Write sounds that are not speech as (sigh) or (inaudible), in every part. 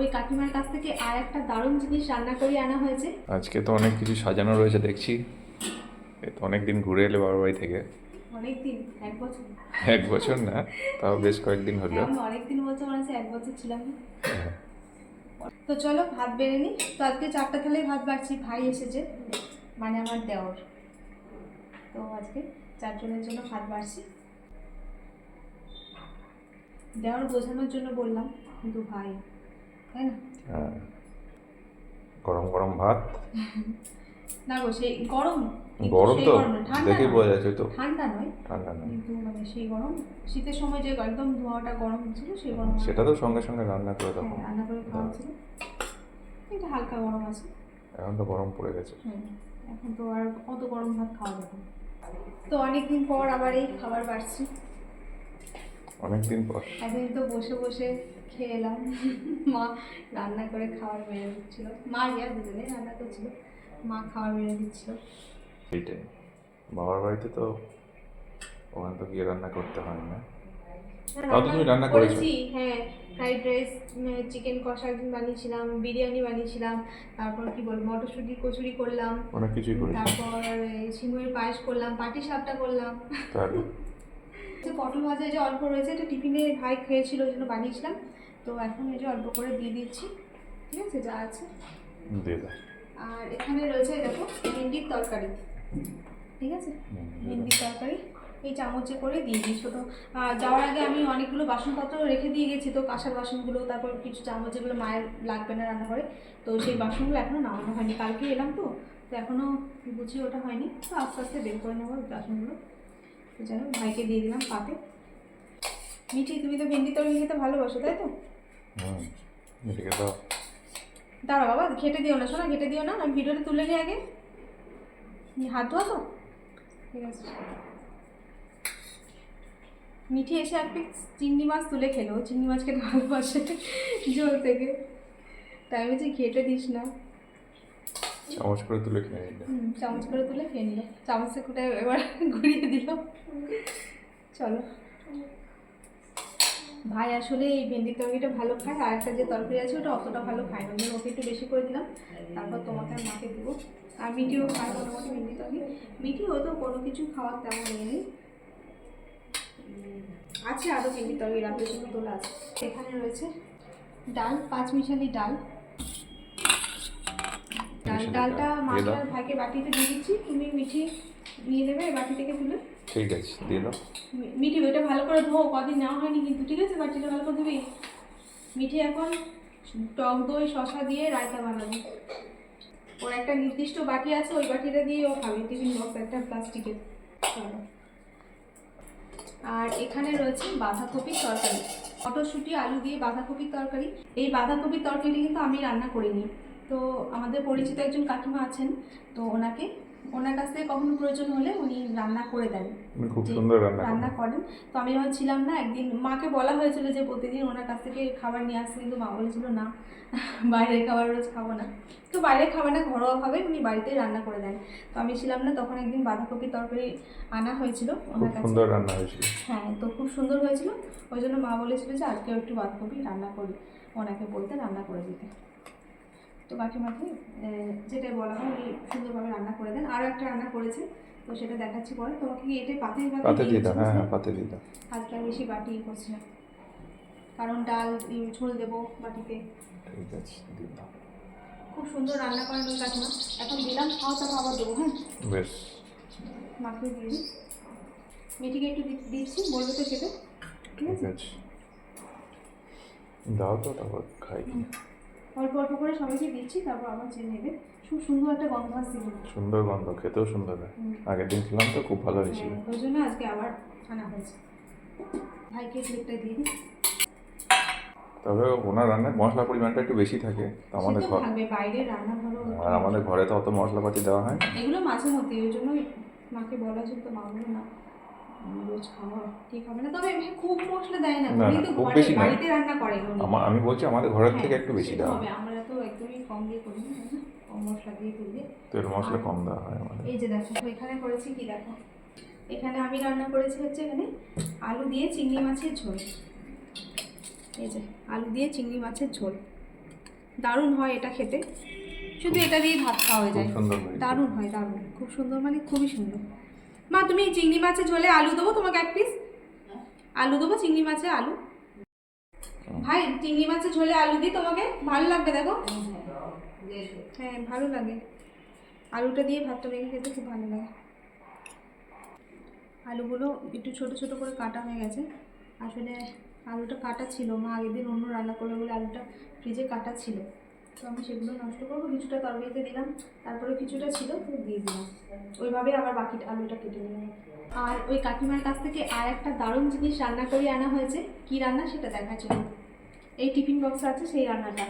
ওই কাকিমার কাছ থেকে আর একটা দারুণ জিনিস রান্না করে আনা হয়েছে। আজকে তো অনেক কিছু সাজানো রয়েছে দেখছি। অনেক দিন ঘুরে এলে বাবার বাড়ি থেকে। অনেক দিন এক বছর। এক বছর না? তাও বেশ কয়েকদিন হলো। হ্যাঁ, আমি অনেক দিন বছর মনে হচ্ছে এক বছর ছিলাম। হ্যাঁ। তো চলো ভাত বেড়ে নি। তো আজকে চারটা থালে ভাত বাড়ছি ভাই এসেছে মানে আমার দেওর। তো আজকে চারজনের জন্য ভাত বাড়ছি। দেওয়ার বোঝানোর জন্য বললাম কিন্তু ভাই তাই না? হ্যাঁ। গরম গরম ভাত। (laughs) না গো সেই গরম। কিন্তু গরম তো নয়। বোঝা যাচ্ছে তো। ঠান্ডা নয়। ঠান্ডা না কিন্তু মানে সেই গরম শীতের সময় যে একদম ধোঁয়াটা গরম ছিল সেই গরম সেটা তো সঙ্গে সঙ্গে রান্না করে হ্যাঁ, তখন রান্না করে খাওয়া ছিল। এটা হালকা গরম আছে। এখন তো গরম পড়ে গেছে। এখন তো আর অত গরম ভাত খাওয়া যাবে। তো অনেকদিন পর আবার এই খাবার বাড়ছি। অনেকদিন পর। একদিন তো বসে বসে খেয়ে এলাম মা রান্না করে খাবার বেড়ে দিচ্ছিল। মা ইয়া দুজনে রান্না করছিল। মা খাবার বেড়ে দিচ্ছিল। এইটাই বাবার বাড়িতে তো ওখানে তো গিয়ে রান্না করতে হয় না। তাও তুমি রান্না করেছ? হ্যাঁ। ফ্রাইড রাইস চিকেন কষা বানিয়েছিলাম বিরিয়ানি বানিয়েছিলাম তারপর কি বল মটরশুঁটি কচুরি করলাম অনেক কিছুই করেছি। তারপর পায়েস করলাম পাটি সাপটা করলাম যে পটল ভাজা যে অল্প রয়েছে এটা টিফিনে ভাই খেয়েছিল ওই জন্য বানিয়েছিলাম। তো এখন এই যে অল্প করে দিয়ে দিচ্ছি। ঠিক আছে যা আছে। দিয়ে দাও। আর এখানে রয়েছে দেখো ভেন্ডির তরকারি। ঠিক আছে। ভেন্ডির তরকারি এই চামচে করে দিয়ে দিই ছোটো। যাওয়ার আগে আমি অনেকগুলো বাসনপত্র রেখে দিয়ে গেছি তো কাঁসার বাসনগুলো তারপর কিছু চামচ যেগুলো মায়ের লাগবে না রান্না করে তো সেই বাসনগুলো এখনও নামানো হয়নি। কালকে এলাম তো তো এখনও গুছিয়ে ওটা হয়নি। তো আস্তে আস্তে বের করে নেব বাসনগুলো। তো যাই হোক ভাইকে দিয়ে দিলাম পাতে। মিঠি তুমি তো ভেন্ডি তরকারি খেতে ভালোবাসো তাই তো? দাঁড়া বাবা ঘেটে দিও না শোনা ঘেটে দিও না আমি ভিডিওটা তুলে নিই আগে। হাত ধোয়া তো? ঠিক আছে। মিঠি এসে এক পিস চিংড়ি মাছ তুলে খেলো চিংড়ি মাছ খেতে ভালোবাসে জল থেকে। তাই আমি বলছি ঘেটে দিস না। চামচ করে তুলে খেয়ে নিলে। চামচ করে তুলে খেয়ে নিল। চামচে কুটে এবার (laughs) ঘুরিয়ে দিল। চলো। ভাই আসলে এই ভেন্ডির তরকারিটা ভালো খায়, আর একটা যে তরকারি আছে ওটা অতটা ভালো খায় না। ওকে একটু বেশি করে দিলাম, তারপর তোমাকে আর মাকে দেবো। আর মিটিও খায় মোটামুটি ভেন্ডি তরকারি। মিটি তো কোনো কিছু খাওয়ার তেমন নেই। আছে আরও ভেন্ডি তরকারি রাতের জন্য তোলা আছে। এখানে রয়েছে ডাল, পাঁচ মিশালি ডাল। ডালটা। আর ভাইকে বাটিতে দিয়ে দিচ্ছি। তুমি মিঠি নিয়ে নেবে বাটি থেকে তুলে। ঠিক আছে দিয়ে দাও। মিঠি ওইটা ভালো করে ধো কদিন নেওয়া হয়নি কিন্তু ঠিক আছে? বাটিটা ভালো করে ধুবি? মিঠি এখন টক দই শশা দিয়ে রায়তা বানাবে। ওর একটা নির্দিষ্ট বাটি আছে ওই বাটিটা দিয়ে ও খাবে টিফিন বক্স একটা প্লাস্টিকের। চলো। আর এখানে রয়েছে বাঁধাকপির তরকারি। মটরশুঁটি আলু দিয়ে বাঁধাকপির তরকারি। এই বাঁধাকপির তরকারিটা কিন্তু আমি রান্না করিনি। তো আমাদের পরিচিত একজন কাকিমা আছেন তো ওনাকে ওনার কাছ থেকে কখনো প্রয়োজন হলে উনি রান্না করে দেন। খুব সুন্দর রান্না রান্না করেন। তো আমি যখন ছিলাম না একদিন মাকে বলা হয়েছিল যে প্রতিদিন ওনার কাছ থেকে খাবার নিয়ে আসতে কিন্তু মা বলেছিল না বাইরের খাবার রোজ খাব না। তো বাইরের খাবার না ঘরোয়াভাবে উনি বাড়িতেই রান্না করে দেন। তো আমি ছিলাম না তখন একদিন বাঁধাকপি তরকারি আনা হয়েছিল ওনার কাছে। সুন্দর রান্না হয়েছিল। হ্যাঁ তো খুব সুন্দর হয়েছিল। ওই জন্য মা বলেছিল যে আজকেও একটু বাঁধাকপি রান্না করি ওনাকে বলতে রান্না করে দিতে। তো কাকিমাকে যেটাই বলা হয় উনি সুন্দরভাবে রান্না করে দেন। আরও একটা রান্না করেছে তো সেটা দেখাচ্ছি পরে। তোমাকে কি এটা পাতে পাতে দিয়ে দাও হ্যাঁ হ্যাঁ পাতে দিয়ে দাও। বেশি বাটি ই করছি না। কারণ ডাল ঝোল দেবো বাটিতে। ঠিক আছে দিয়ে দাও। খুব সুন্দর রান্না করেন ওই কাকিমা এখন দিলাম খাও তারপর আবার দেবো হ্যাঁ? বেশ। মাকে দিয়ে দিই। মিঠিকে একটু দিচ্ছি বলবে তো খেতে। ঠিক আছে? দাও তো তারপর খাই। অল্প অল্প করে সবাইকে দিচ্ছি তারপর আবার চেয়ে নেবে। খুব সুন্দর একটা গন্ধ আসছে। সুন্দর গন্ধ খেতেও সুন্দর হয়। আগের দিন খেলাম তো খুব ভালো হয়েছিল। হ্যাঁ, ওই জন্য আজকে আবার আনা হয়েছে। ভাইকে প্লেটটা দিয়ে দিই। তবে ওনার রান্নার মশলা পরিমাণটা একটু বেশি থাকে তো আমাদের ঘর বাইরে রান্না ভালো আর আমাদের ঘরে তো অত মশলাপাতি দেওয়া হয়। এগুলো মাঝে মধ্যে ওই জন্যই মাকে বলা ছিল তো মা না। রোজ খাওয়া ঠিক হবে না। তবে এমনি খুব মশলা দেয় না। না, উনি না, তো খুব বেশি বাড়িতে রান্না করেন উনি। আমি বলছি আমাদের ঘরের থেকে হ্যাঁ, একটু বেশি দেওয়া হবে। আমরা তো একদমই কম দিয়ে করি না। কম মশলা দিয়ে তুলি তেল মশলা কম দেওয়া হয় আমাদের। এই যে দেখো এখানে করেছি কি দেখো? এখানে আমি রান্না করেছি হচ্ছে এখানে আলু দিয়ে চিংড়ি মাছের ঝোল। এই যে আলু দিয়ে চিংড়ি মাছের ঝোল। দারুণ হয় এটা খেতে। শুধু এটা দিয়ে ভাত খাওয়া খুব যায়। দারুণ হয় দারুণ। খুব সুন্দর মানে খুবই সুন্দর। মা, তুমি চিংড়ি মাছের ঝোলে আলু দেবো তোমাকে এক পিস আলু দেবো, চিংড়ি মাছে আলু? ভাই, চিংড়ি মাছের ঝোলে আলু দিই তোমাকে? ভালো লাগবে, দেখো? হ্যাঁ ভালো লাগে। আলুটা দিয়ে ভাতটা মেখে খেতে খুব ভালো লাগে। আলুগুলো একটু ছোট ছোট করে কাটা হয়ে গেছে। আসলে আলুটা কাটা ছিল, মা আগের দিন অন্য রান্না করবে বলে আলুটা ফ্রিজে কাটা ছিল। তো আমি সেগুলো নষ্ট করব, কিছুটা তরকারিতে দিলাম, তারপরে কিছুটা ছিল, তো দিয়ে দিলাম। ওইভাবে আবার বাকি আলুটা কেটে নিলাম। আর ওই কাকিমার কাছ থেকে আর একটা দারুণ জিনিস রান্না করে আনা হয়েছে। কি রান্না সেটা দেখার চলো এই টিফিন বক্স আছে, সেই রান্নাটা।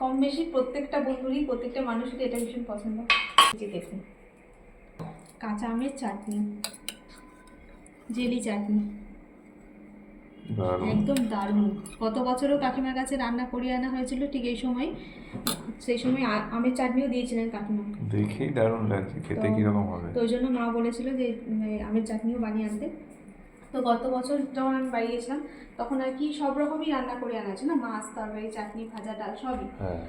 কম বেশি প্রত্যেকটা বন্ধুরই, প্রত্যেকটা মানুষেরই এটা ভীষণ পছন্দ। যে দেখুন, কাঁচা আমের চাটনি, জেলি চাটনি। একদম দারুণ। গত বছরও কাকিমার কাছে রান্না করিয়ে আনা হয়েছিল ঠিক এই সময়। সেই সময় আমের চাটনিও দিয়েছিলেন কাকিমা। দেখেই দারুণ লাগছে খেতে কীরকম হবে? তো ওই জন্য মা বলেছিল যে আমের চাটনিও বানিয়ে আনতে। তো গত বছর যখন আমি বাড়ি গেছিলাম তখন আর কি সব রকমই রান্না করে আনা হয়েছে। না মাছ তরকারি চাটনি ভাজা ডাল সবই। হ্যাঁ।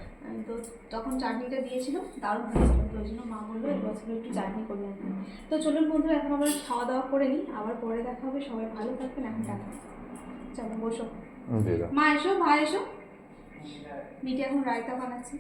তো তখন চাটনিটা দিয়েছিল দারুণ হয়েছিল। তো ওই জন্য মা বলল এই বছর একটু চাটনি করে আনতে তো চলুন বন্ধুরা এখন আমরা খাওয়া দাওয়া করে নিই। আবার পরে দেখা হবে। সবাই ভালো থাকবেন এখন টাটা। চলো বসো। মা এসো ভাই এসো। মিটি এখন রায়তা বানাচ্ছি।